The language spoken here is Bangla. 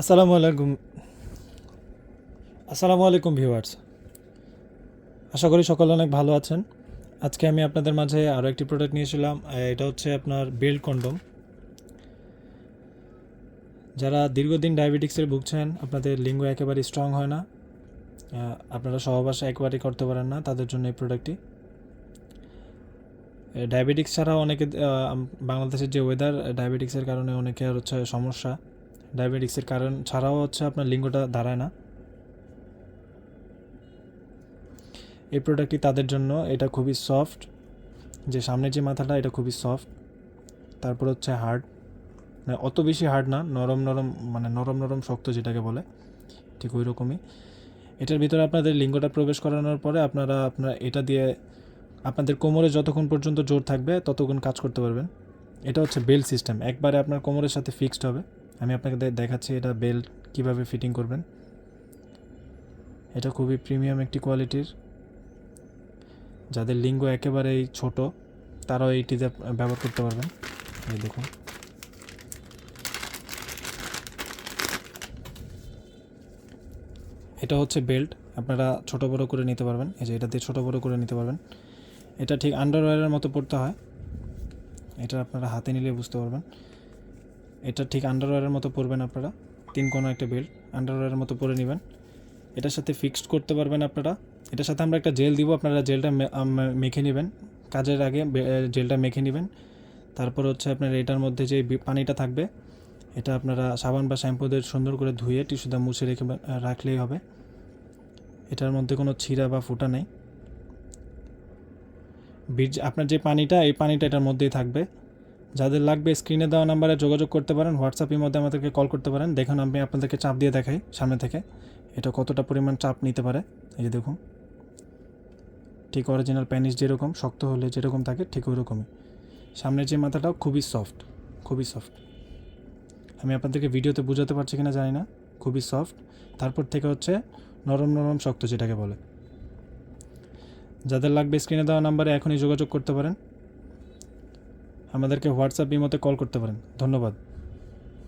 আসসালামু আলাইকুম। আসসালামু আলাইকুম ভিউয়ার্স। আশা করি সকলে অনেক ভালো আছেন। আজকে আমি আপনাদের মাঝে আরও একটি প্রোডাক্ট নিয়েছিলাম এটা হচ্ছে আপনার বেল্ট কন্ডম। যারা দীর্ঘদিন ডায়াবেটিক্সের ভুগছেন, আপনাদের লিঙ্গ একেবারে স্ট্রং হয় না। আপনারা সহবাস একবারই করতে পারেন না তাদের জন্য এই প্রোডাক্টটি ডায়াবেটিক্স ছাড়াও অনেকে বাংলাদেশের যে ওয়েদার ডায়াবেটিক্সের কারণে অনেকের হচ্ছে সমস্যা। ডায়াবেটিক্সের কারণ ছাড়াও হচ্ছে আপনার লিঙ্গটা দাঁড়ায় না। এই প্রোডাক্টটি তাদের জন্য এটা খুবই সফট যে সামনের যে মাথাটা, এটা খুবই সফট তারপর হচ্ছে হার্ড মানে অত বেশি হার্ড না, নরম নরম মানে নরম নরম শক্ত যেটাকে বলে, ঠিক ওই রকমই এটার ভিতরে আপনাদের লিঙ্গটা প্রবেশ করানোর পরে আপনারা আপনার এটা দিয়ে আপনাদের কোমরে যতক্ষণ পর্যন্ত জোর থাকবে, ততক্ষণ কাজ করতে পারবেন। এটা হচ্ছে বেল সিস্টেম একবারে আপনার কোমরের সাথে ফিক্সড হবে। আমি আপনাকে দেখাচ্ছি এটা বেল্ট কীভাবে ফিটিং করবেন। এটা খুবই প্রিমিয়াম একটি কোয়ালিটির। যাদের লিঙ্গ একেবারেই ছোট, তারাও এইটিতে ব্যবহার করতে পারবেন। এই দেখুন। এটা হচ্ছে বেল্ট, আপনারা ছোট বড় করে নিতে পারবেন। এই যে এটা দিয়ে ছোট বড় করে নিতে পারবেন। এটা ঠিক আন্ডারওয়্যারের মতো পড়তে হয়। এটা আপনারা হাতে নিলে বুঝতে পারবেন। এটা ঠিক আন্ডারওয়্যারের মতো পরবেন আপনারা। তিন কোনো একটা বেল্ট আন্ডারওয়্যারের মতো পরে নেবেন। এটার সাথে ফিক্সড করতে পারবেন আপনারা। এটার সাথে আমরা একটা জেল দিব, আপনারা জেলটা মেখে নেবেন। কাজের আগে জেলটা মেখে নেবেন। তারপর হচ্ছে আপনার এটার মধ্যে যে পানিটা থাকবে, এটা আপনারা সাবান বা শ্যাম্পু দিয়ে সুন্দর করে ধুয়ে টিস্যুটা মুছে রেখে রাখলেই হবে। এটার মধ্যে কোনো ছিঁড়া বা ফুটা নেই। বীজ আপনার যে পানিটা, এই পানিটা এটার মধ্যেই থাকবে। যাদের লাগবে স্ক্রিনে দেওয়া নাম্বারে যোগাযোগ করতে পারেন হোয়াটসঅ্যাপের মধ্যে আমাদেরকে কল করতে পারেন। দেখুন, আমি আপনাদেরকে চাপ দিয়ে দেখাই সামনে থেকে। এটা কতটা পরিমাণ চাপ নিতে পারে? এই যে দেখুন। ঠিক অরিজিনাল প্যানিস যেরকম, শক্ত হলে যেরকম থাকে, ঠিক ওই রকমই সামনের যে মাথাটাও খুবই সফট খুবই সফট আমি আপনাদেরকে ভিডিওতে বোঝাতে পারছি কিনা জানি না। খুবই সফট তারপর থেকে হচ্ছে নরম নরম শক্ত যেটাকে বলে। যাদের লাগবে স্ক্রিনে দেওয়া নাম্বারে এখনই যোগাযোগ করতে পারেন। আমাদেরকে হোয়াটসঅ্যাপ ইমোতে কল করতে পারেন। ধন্যবাদ।